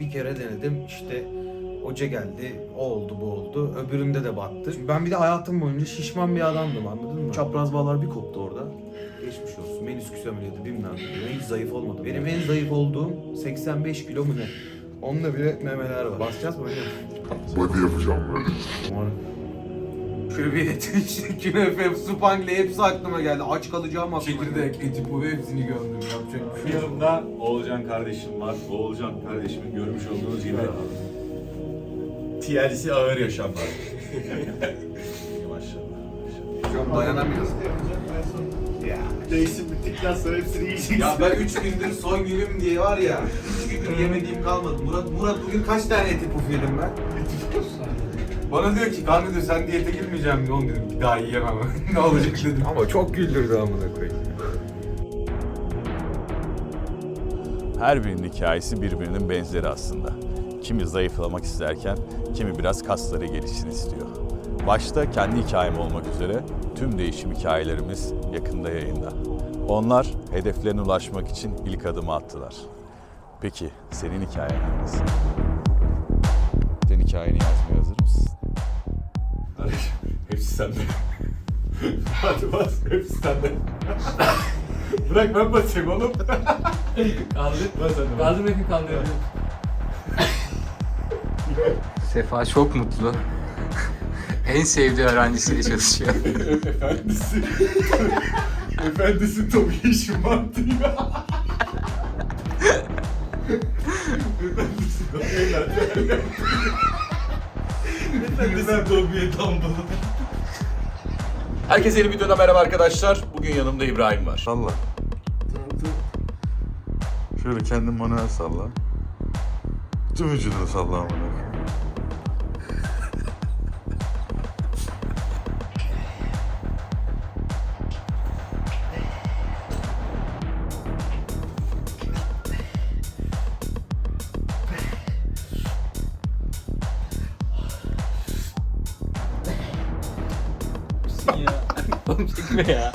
Bir kere denedim işte hoca geldi, o oldu bu oldu. Öbüründe de battı. Şimdi ben bir de hayatım boyunca şişman bir adamdım anladın mı? Çapraz bağlar bir koptu orada. Geçmiş olsun. Menisküs ameliyatı bilmem ne. Hiç zayıf olmadım. Benim en zayıf olduğum 85 kilo mu ne? Onda bile memeler var. Basacağız mı? Body yapacağım böyle. Umarım. Şöyle bir et, işte künefe, spangle hepsi aklıma geldi. Aç kalacağım aklıma Çekirdek, eti pulu hepsini gömdüm. Yapacak bir şey yok. Yanımda Oğulcan kardeşim var. Oğulcan kardeşimin görmüş olduğunuz gibi TLC ağır yaşamlar. maşallah. Hocam dayanamıyoruz. Değişim bittikten sonra hepsini yiyeceksin. Ya ben 3 gündür son günüm diye var ya 3 gündür yemediğim kalmadı. Murat Murat bugün kaç tane eti puf yedim ben? Bana diyor ki kanka diyor sen diyete girmeyeceğim diyor. Oğlum dedim ki daha yiyemem. ne olacak dedim. Ama çok güldürdü amına koyayım. Her birinin hikayesi birbirinin benzeri aslında. Kimi zayıflamak isterken, kimi biraz kasları gelişsin istiyor. Başta kendi hikayem olmak üzere tüm değişim hikayelerimiz yakında yayında. Onlar hedeflerine ulaşmak için ilk adımı attılar. Peki senin hikayen hangisi? Sen hikayeni yazmaya mısın? Hepsi sende. Hadi bas, hepsi sende. Bırak ben basayım oğlum. Kaldır. Bas hadi. Kaldır bakayım kaldır. Sefa çok mutlu. en sevdiği öğrencisiyle çalışıyor. Efendisi. Efendisi tabii işim var diyor. Efendisi tabii Efendisi Tobi'ye damlalı. Herkese yeni videoda merhaba arkadaşlar. Bugün yanımda İbrahim var. Salla. Şöyle kendin manuel salla. Tüm vücudunu salla amına Oğlum çekme ya.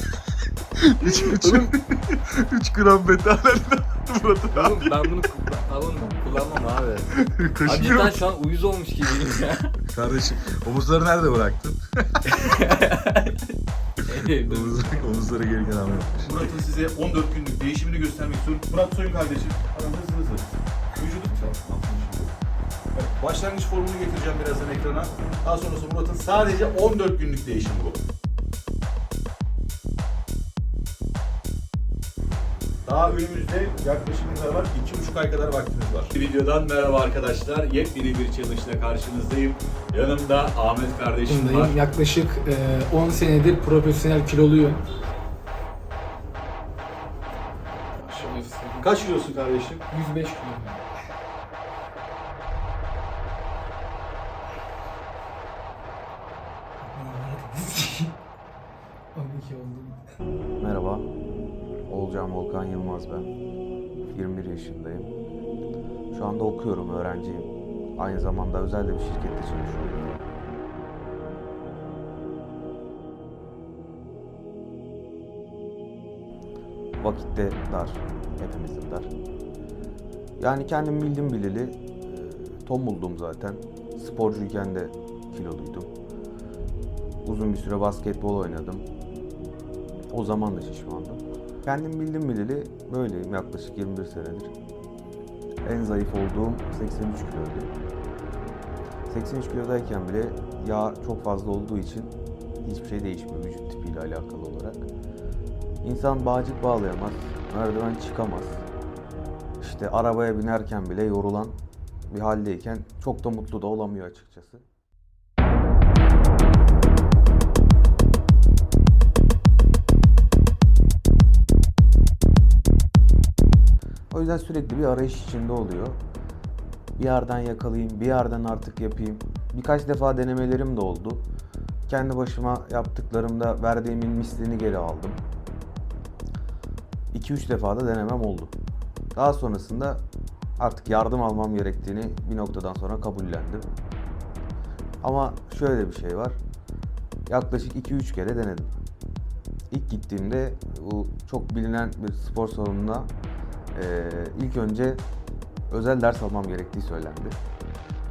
3 3 gram betalarla Murat'ın Oğlum ben bunu kullan ben kullanmam abi. Acıdan musun? şu an uyuz olmuş gibiyim ya. Kardeşim omuzları nerede bıraktın? Omuzları, omuzları geri kenara yapmış. Murat'ın size 14 günlük değişimini göstermek istiyorum. Murat Soyun kardeşim. Aram hızlı hızlı. Vücudu Evet, başlangıç formunu getireceğim birazdan ekrana. Daha sonrası Murat'ın sadece 14 günlük değişimi bu. Daha önümüzde yaklaşık ne kadar var? 2,5 ay kadar vaktimiz var. Videodan merhaba arkadaşlar. Yepyeni bir challenge ile karşınızdayım. Yanımda Ahmet kardeşim var. yaşındayım. Yaklaşık e, 10 senedir profesyonel kiloluyum. Kaç kilosun kardeşim? 105 kilo. Volkan Yılmaz ben. 21 yaşındayım. Şu anda okuyorum, öğrenciyim. Aynı zamanda özel de bir şirkette çalışıyorum. Vakit de dar, hepimizin dar. Yani kendim bildim bileli, e, tombuldum zaten. Sporcuyken de kiloluydum. Uzun bir süre basketbol oynadım. O zaman da şişmandım. Kendim bildim bileli böyleyim yaklaşık 21 senedir. En zayıf olduğum 83 kiloydu. 83 kilodayken bile yağ çok fazla olduğu için hiçbir şey değişmiyor vücut tipiyle alakalı olarak. İnsan bağcık bağlayamaz, merdiven çıkamaz. İşte arabaya binerken bile yorulan bir haldeyken çok da mutlu da olamıyor açıkçası. O yüzden sürekli bir arayış içinde oluyor. Bir yerden yakalayayım, bir yerden artık yapayım. Birkaç defa denemelerim de oldu. Kendi başıma yaptıklarımda verdiğimin mislini geri aldım. 2-3 defa da denemem oldu. Daha sonrasında artık yardım almam gerektiğini bir noktadan sonra kabullendim. Ama şöyle bir şey var. Yaklaşık 2-3 kere denedim. İlk gittiğimde bu çok bilinen bir spor salonuna ilk önce özel ders almam gerektiği söylendi.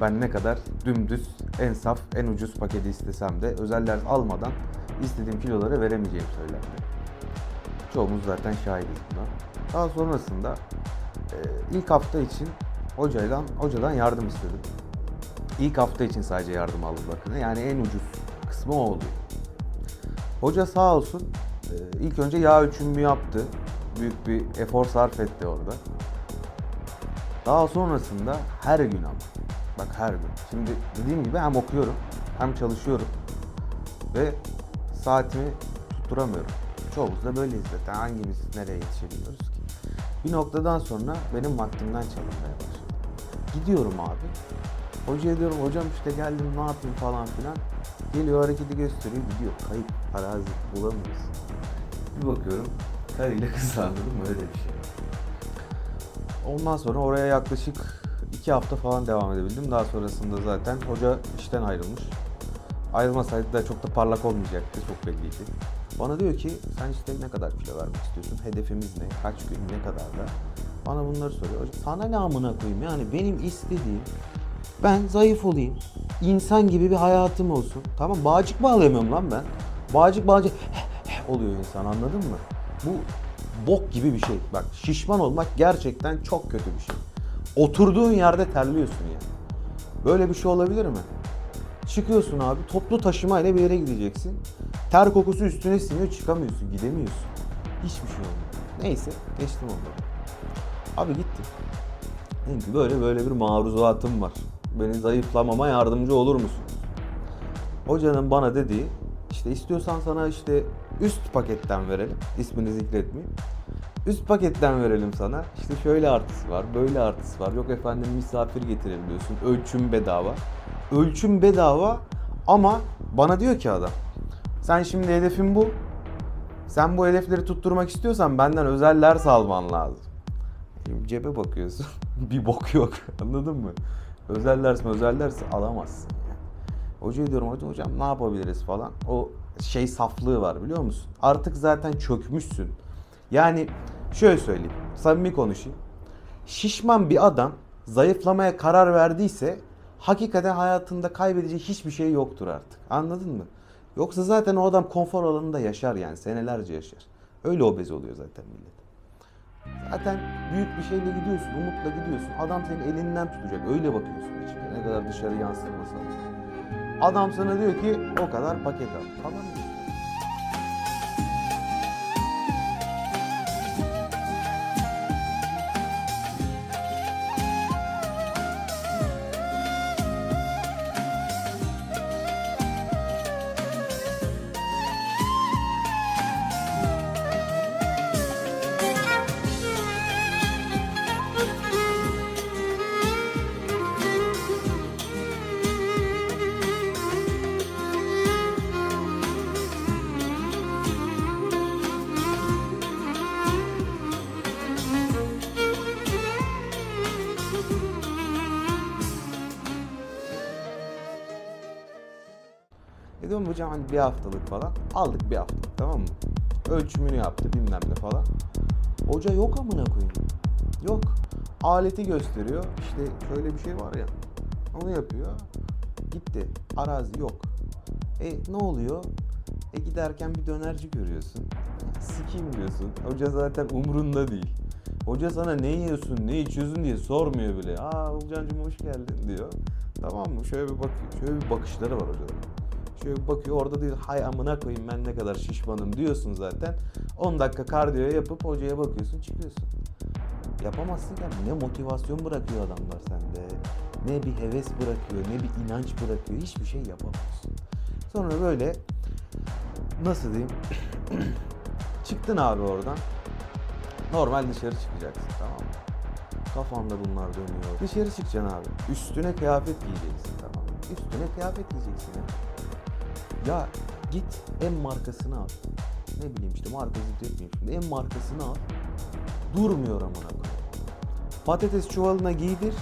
Ben ne kadar dümdüz, en saf, en ucuz paketi istesem de özel ders almadan istediğim kiloları veremeyeceğim söylendi. Çoğumuz zaten şahidiz buna. Daha sonrasında e, ilk hafta için hocayla, hocadan yardım istedim. İlk hafta için sadece yardım aldım bakın. Yani en ucuz kısmı o oluyor. Hoca sağ olsun e, ilk önce yağ ölçümümü yaptı. Büyük bir efor sarf etti orada. Daha sonrasında her gün ama. Bak her gün. Şimdi dediğim gibi hem okuyorum hem çalışıyorum. Ve saatimi tutturamıyorum. Çoğumuz da böyleyiz zaten. Hangimiz nereye yetişebiliyoruz ki? Bir noktadan sonra benim vaktimden çalınmaya başladı. Gidiyorum abi. Hocaya diyorum hocam işte geldim ne yapayım falan filan. Geliyor hareketi gösteriyor gidiyor. Kayıp arazi bulamıyoruz. Bir bakıyorum karıyla kız anladım mı öyle bir şey. Ondan sonra oraya yaklaşık iki hafta falan devam edebildim. Daha sonrasında zaten hoca işten ayrılmış. Ayrılmasaydı da çok da parlak olmayacaktı. Çok belliydi. Bana diyor ki sen işte ne kadar kilo vermek istiyorsun? Hedefimiz ne? Kaç gün? Ne kadar da? Bana bunları soruyor. Hocam sana ne amına koyayım? Yani benim istediğim ben zayıf olayım. insan gibi bir hayatım olsun. Tamam bağcık bağlayamıyorum lan ben. Bağcık bağcık oluyor insan anladın mı? Bu bok gibi bir şey. Bak şişman olmak gerçekten çok kötü bir şey. Oturduğun yerde terliyorsun ya. Böyle bir şey olabilir mi? Çıkıyorsun abi toplu taşımayla bir yere gideceksin. Ter kokusu üstüne siniyor çıkamıyorsun gidemiyorsun. Hiçbir şey olmuyor. Neyse geçtim onları. Abi gittim. Dedim ki böyle böyle bir maruzatım var. Beni zayıflamama yardımcı olur musunuz? Hocanın bana dediği işte istiyorsan sana işte üst paketten verelim. İsmini zikretmeyeyim. Üst paketten verelim sana. İşte şöyle artısı var, böyle artısı var. Yok efendim misafir getirebiliyorsun. Ölçüm bedava. Ölçüm bedava ama bana diyor ki adam. Sen şimdi hedefin bu. Sen bu hedefleri tutturmak istiyorsan benden özel ders alman lazım. Şimdi cebe bakıyorsun. bir bok yok. Anladın mı? Özel ders özel ders alamazsın. Hocaya diyorum hocam, hocam ne yapabiliriz falan. O şey saflığı var biliyor musun? Artık zaten çökmüşsün. Yani şöyle söyleyeyim. Samimi konuşayım. Şişman bir adam zayıflamaya karar verdiyse hakikaten hayatında kaybedeceği hiçbir şey yoktur artık. Anladın mı? Yoksa zaten o adam konfor alanında yaşar yani senelerce yaşar. Öyle obez oluyor zaten millet. Zaten büyük bir şeyle gidiyorsun, umutla gidiyorsun. Adam senin elinden tutacak. Öyle bakıyorsun içine. Ne kadar dışarı yansıtmasa. Adam sana diyor ki o kadar paket al. Alamıyorsun. Dedim hocam hani bir haftalık falan. Aldık bir haftalık tamam mı? Ölçümünü yaptı bilmem ne falan. Hoca yok amına koyayım. Yok. Aleti gösteriyor. İşte şöyle bir şey var ya. Onu yapıyor. Gitti. Arazi yok. E ne oluyor? E giderken bir dönerci görüyorsun. Sikeyim diyorsun. Hoca zaten umrunda değil. Hoca sana ne yiyorsun, ne içiyorsun diye sormuyor bile. Aa Hoca'cığım hoş geldin diyor. Tamam mı? Şöyle bir bak, şöyle bir bakışları var hocaların. Şöyle bakıyor orada değil hay amına koyayım ben ne kadar şişmanım diyorsun zaten. 10 dakika kardiyo yapıp hocaya bakıyorsun çıkıyorsun. Yapamazsın ki ne motivasyon bırakıyor adamlar sende. Ne bir heves bırakıyor ne bir inanç bırakıyor hiçbir şey yapamıyorsun. Sonra böyle nasıl diyeyim çıktın abi oradan. Normal dışarı çıkacaksın tamam mı? Kafanda bunlar dönüyor. Dışarı çıkacaksın abi. Üstüne kıyafet giyeceksin tamam mı? Üstüne kıyafet giyeceksin ya. Ya git en markasını al. Ne bileyim işte marka zikretmeyeyim şimdi. En markasını al. Durmuyor amına. Patates çuvalına giydir.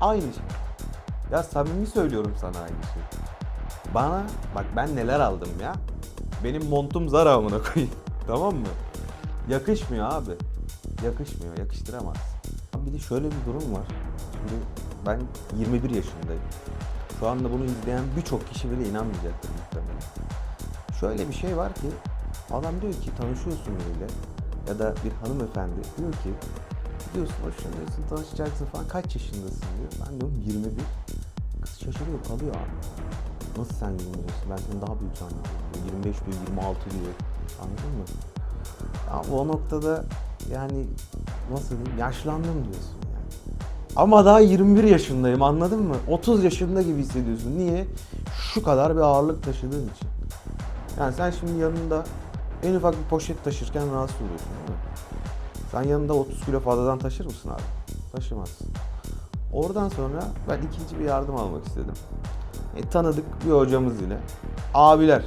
Aynı şey. Ya samimi söylüyorum sana aynı şey. Bana bak ben neler aldım ya. Benim montum Zara amına koyayım. tamam mı? Yakışmıyor abi. Yakışmıyor. Yakıştıramaz. Bir de şöyle bir durum var. Şimdi ben 21 yaşındayım. Şu anda bunu izleyen birçok kişi bile inanmayacaktır muhtemelen. Şöyle bir şey var ki adam diyor ki tanışıyorsun biriyle ya da bir hanımefendi diyor ki gidiyorsun hoşlanıyorsun tanışacaksın falan kaç yaşındasın diyor. Ben diyorum 21. Kız şaşırıyor kalıyor abi. Nasıl sen 21 yaşındasın? Ben seni daha büyük zannediyorum. diyor. 25 diyor 26 diyor. Anladın mı? Ama o noktada yani nasıl diyeyim yaşlandım diyorsun. Ama daha 21 yaşındayım anladın mı? 30 yaşında gibi hissediyorsun. Niye? Şu kadar bir ağırlık taşıdığın için. Yani sen şimdi yanında en ufak bir poşet taşırken rahatsız oluyorsun değil mi? Sen yanında 30 kilo fazladan taşır mısın abi? Taşımazsın. Oradan sonra ben ikinci bir yardım almak istedim. E, tanıdık bir hocamız yine. Abiler.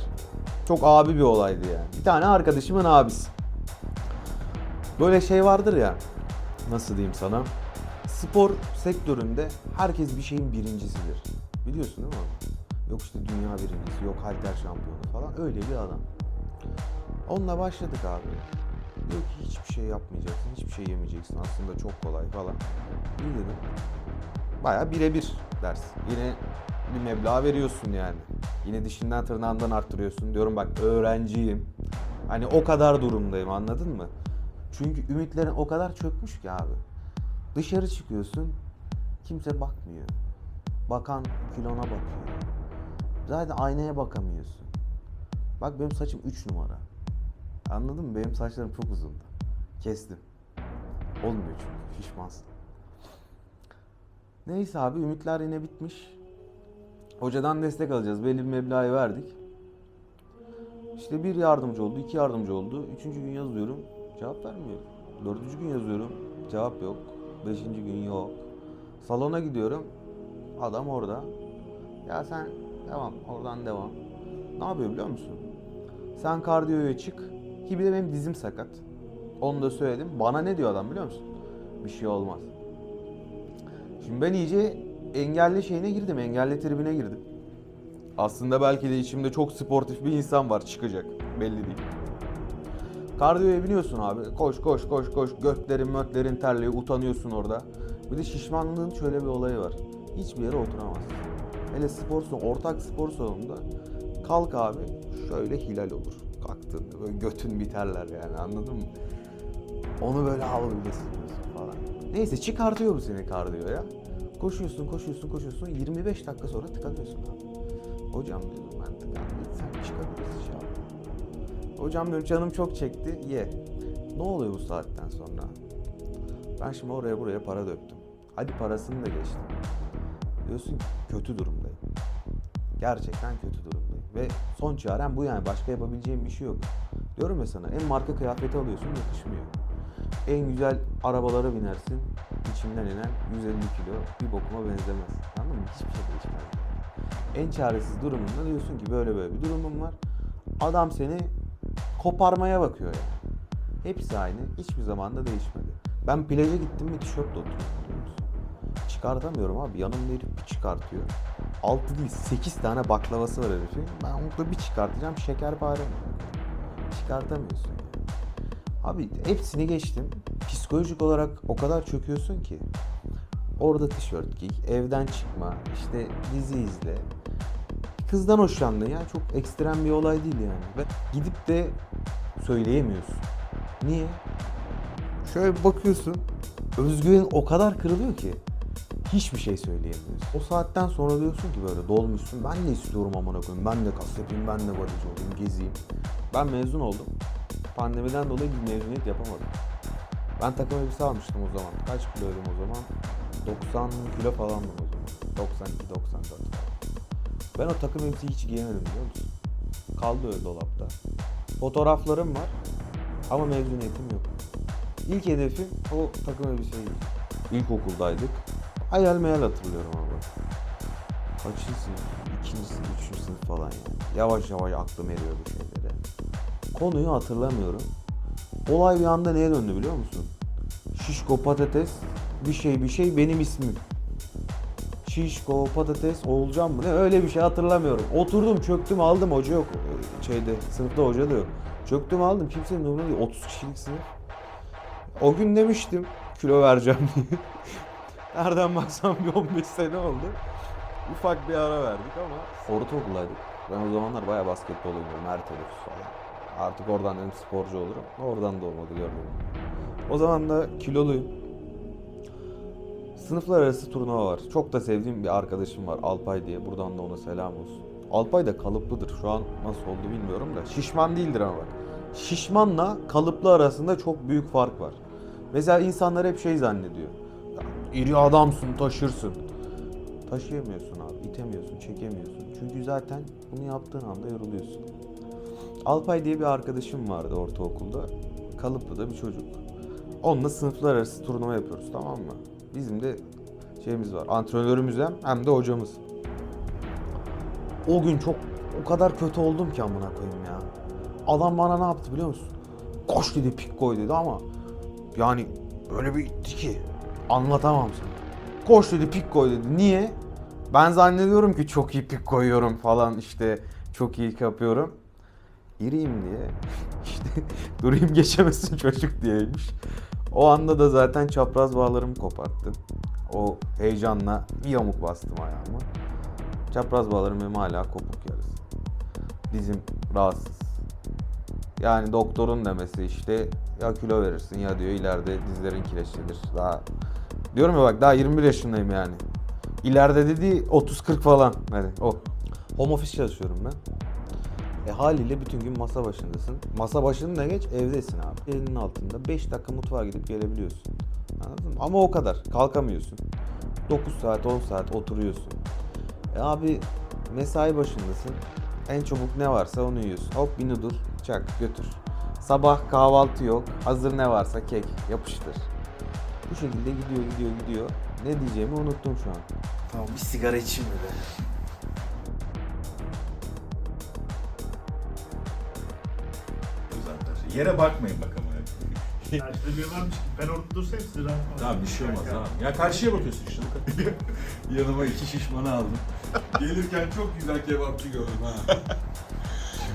Çok abi bir olaydı yani. Bir tane arkadaşımın abisi. Böyle şey vardır ya. Nasıl diyeyim sana? Spor sektöründe herkes bir şeyin birincisidir. Biliyorsun değil mi? Yok işte dünya birincisi, yok halter şampiyonu falan. Öyle bir adam. Onunla başladık abi. Diyor ki hiçbir şey yapmayacaksın, hiçbir şey yemeyeceksin. Aslında çok kolay falan. İyi dedim. Baya birebir ders. Yine bir meblağ veriyorsun yani. Yine dişinden tırnağından arttırıyorsun. Diyorum bak öğrenciyim. Hani o kadar durumdayım anladın mı? Çünkü ümitlerin o kadar çökmüş ki abi. Dışarı çıkıyorsun, kimse bakmıyor. Bakan kilona bakıyor. Zaten aynaya bakamıyorsun. Bak benim saçım 3 numara. Anladın mı? Benim saçlarım çok uzundu. Kestim. Olmuyor çünkü. Şişmansın. Neyse abi ümitler yine bitmiş. Hocadan destek alacağız. Belli bir meblağı verdik. İşte bir yardımcı oldu, iki yardımcı oldu. Üçüncü gün yazıyorum, cevap vermiyor. Dördüncü gün yazıyorum, cevap yok. Beşinci gün yok. Salona gidiyorum, adam orada. Ya sen devam, oradan devam. Ne yapıyor biliyor musun? Sen kardiyoya çık. Ki bir de benim dizim sakat. Onu da söyledim. Bana ne diyor adam biliyor musun? Bir şey olmaz. Şimdi ben iyice engelli şeyine girdim, engelli tribine girdim. Aslında belki de içimde çok sportif bir insan var çıkacak. Belli değil. Kardiyoya biniyorsun abi. Koş koş koş koş. Götlerin mötlerin terliği utanıyorsun orada. Bir de şişmanlığın şöyle bir olayı var. Hiçbir yere oturamazsın. Hele spor salonu, ortak spor salonunda kalk abi şöyle hilal olur. Kalktığında böyle götün biterler yani anladın mı? Onu böyle sürüyorsun falan. Neyse çıkartıyor bu seni kardiyoya. Koşuyorsun koşuyorsun koşuyorsun 25 dakika sonra tıkanıyorsun abi. Hocam dedim ben tıkandım. Sen çıkabilirsin şu an. Hocam diyorum canım çok çekti. Ye. Ne oluyor bu saatten sonra? Ben şimdi oraya buraya para döktüm. Hadi parasını da geçtim. Diyorsun kötü durumdayım. Gerçekten kötü durumdayım. Ve son çarem bu yani. Başka yapabileceğim bir şey yok. Diyorum ya sana en marka kıyafeti alıyorsun yakışmıyor. En güzel arabalara binersin. içinden inen 150 kilo bir bokuma benzemez. Anladın mı? Hiçbir şey değişmez. En çaresiz durumunda diyorsun ki böyle böyle bir durumum var. Adam seni koparmaya bakıyor yani. Hepsi aynı. Hiçbir zaman da değişmedi. Ben plaja gittim bir tişörtle oturuyorum? Çıkartamıyorum abi. Yanımda herif bir çıkartıyor. 6 değil 8 tane baklavası var herifin. Ben onu bir çıkartacağım şekerpare? Çıkartamıyorsun. Abi hepsini geçtim. Psikolojik olarak o kadar çöküyorsun ki. Orada tişört giy, evden çıkma, işte dizi izle. Kızdan hoşlandın ya çok ekstrem bir olay değil yani. Ve gidip de söyleyemiyorsun. Niye? Şöyle bakıyorsun. Özgüven o kadar kırılıyor ki hiçbir şey söyleyemiyorsun. O saatten sonra diyorsun ki böyle dolmuşsun. Ben de istiyorum amına koyayım. Ben de kas yapayım, ben de bodyci olayım, gezeyim. Ben mezun oldum. Pandemiden dolayı bir mezuniyet yapamadım. Ben takım elbise almıştım o zaman. Kaç kiloydum o zaman? 90 kilo falandım o zaman. 92 94 falan. Ben o takım elbiseyi hiç giyemedim biliyor musun? Kaldı öyle dolapta. Fotoğraflarım var ama mezuniyetim yok. İlk hedefim o takım elbiseydi. İlkokuldaydık. Hayal meyal hatırlıyorum ama. Kaçıncı sınıf? İkinci sınıf, üçüncü sınıf falan yani. Yavaş yavaş aklım eriyor bu şeylere. Konuyu hatırlamıyorum. Olay bir anda neye döndü biliyor musun? Şişko patates bir şey bir şey benim ismim. Şişko patates olacağım mı ne öyle bir şey hatırlamıyorum. Oturdum çöktüm aldım hoca yok şeyde sınıfta hoca da yok. Çöktüm aldım kimsenin umurunda değil 30 kişilik sınıf. O gün demiştim kilo vereceğim diye. Nereden baksan bir 15 sene oldu. Ufak bir ara verdik ama ortaokuldaydık. Ben o zamanlar bayağı basketbol oynuyordum. Her teneffüs falan. Artık oradan dedim sporcu olurum. Oradan da olmadı gördüm. O zaman da kiloluyum. Sınıflar arası turnuva var. Çok da sevdiğim bir arkadaşım var Alpay diye. Buradan da ona selam olsun. Alpay da kalıplıdır. Şu an nasıl oldu bilmiyorum da. Şişman değildir ama bak. Şişmanla kalıplı arasında çok büyük fark var. Mesela insanlar hep şey zannediyor. İri adamsın taşırsın. Taşıyamıyorsun abi. itemiyorsun, çekemiyorsun. Çünkü zaten bunu yaptığın anda yoruluyorsun. Alpay diye bir arkadaşım vardı ortaokulda. Kalıplı da bir çocuk. Onunla sınıflar arası turnuva yapıyoruz tamam mı? Bizim de şeyimiz var. Antrenörümüz hem, hem de hocamız. O gün çok o kadar kötü oldum ki amına koyayım ya. Adam bana ne yaptı biliyor musun? Koş dedi pik koy dedi ama yani böyle bir itti ki anlatamam sana. Koş dedi pik koy dedi. Niye? Ben zannediyorum ki çok iyi pik koyuyorum falan işte çok iyi yapıyorum. İriyim diye işte durayım geçemesin çocuk diyeymiş. O anda da zaten çapraz bağlarımı koparttım. O heyecanla bir yamuk bastım ayağıma. Çapraz bağlarım benim hala kopuk yarısı. Dizim rahatsız. Yani doktorun demesi işte ya kilo verirsin ya diyor ileride dizlerin kireçlenir. Daha diyorum ya bak daha 21 yaşındayım yani. İleride dediği 30-40 falan. Hani o. Home office çalışıyorum ben. E haliyle bütün gün masa başındasın. Masa başında geç evdesin abi. Elinin altında 5 dakika mutfağa gidip gelebiliyorsun. Anladın mı? Ama o kadar. Kalkamıyorsun. 9 saat 10 saat oturuyorsun. E abi mesai başındasın. En çabuk ne varsa onu yiyorsun. Hop bir noodle çak götür. Sabah kahvaltı yok. Hazır ne varsa kek yapıştır. Bu şekilde gidiyor gidiyor gidiyor. Ne diyeceğimi unuttum şu an. Tamam bir sigara içeyim mi be? Zaten. Yere bakmayın bakalım. Karşıda biri varmış ki ben orada dursayım size rahat Tamam bir şey olmaz abi. Ya karşıya bakıyorsun işte. Yanıma iki şişmanı aldım. Gelirken çok güzel kebapçı gördüm ha.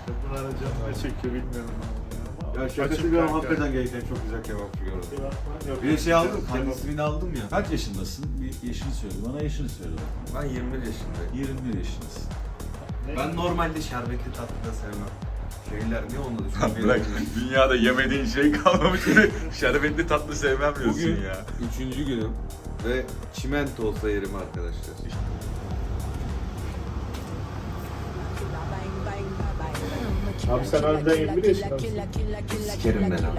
Bunu arayacağım ne çekiyor bilmiyorum. ama. Ya şakası bir kanka. hakikaten gelirken çok güzel kebapçı gördüm. Kebap- Yok, Bir de şey aldım, kebap- kan ismini aldım ya. Kaç yaşındasın? Bir yaşını söyle. Bana yaşını söyle. Ben 21 yaşındayım. 21 yaşındasın. Ben normalde şerbetli tatlı da sevmem. Şeyler niye da Bırak dünyada yemediğin şey kalmamış. Şerbetli tatlı sevmem diyorsun Bugün ya. üçüncü günüm ve çimento olsa yerim arkadaşlar. Abi sen harbiden 21 yaşında mısın? Sikerim ben ama.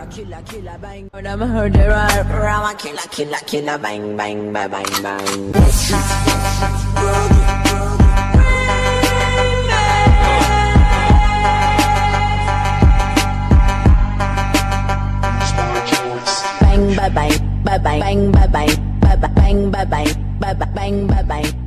Bang bye bang bye bang bang bye bang bye bang bye bang bye bang bye bang